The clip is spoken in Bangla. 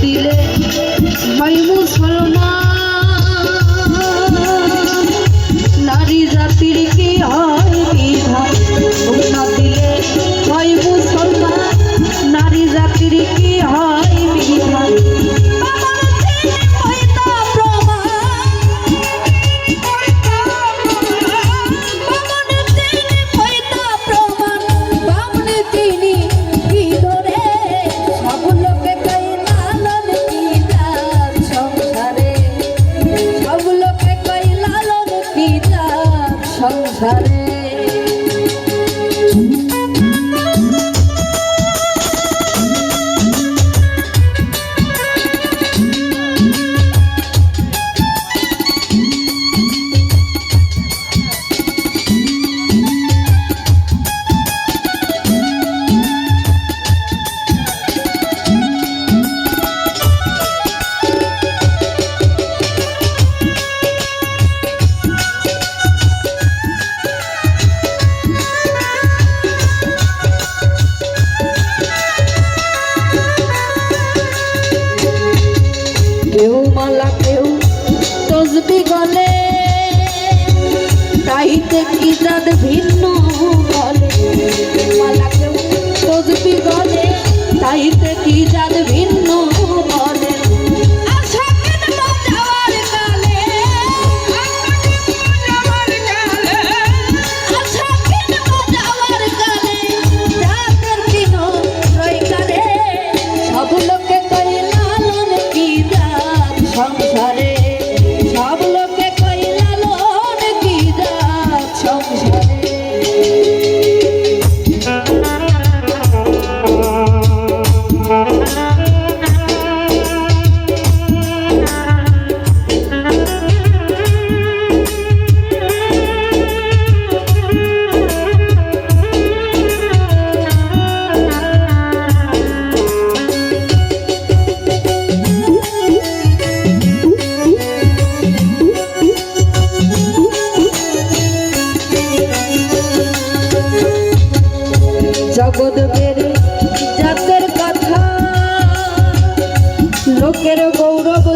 Chile. সংসারে কি জাত ভিন্ন লোকের গৌরব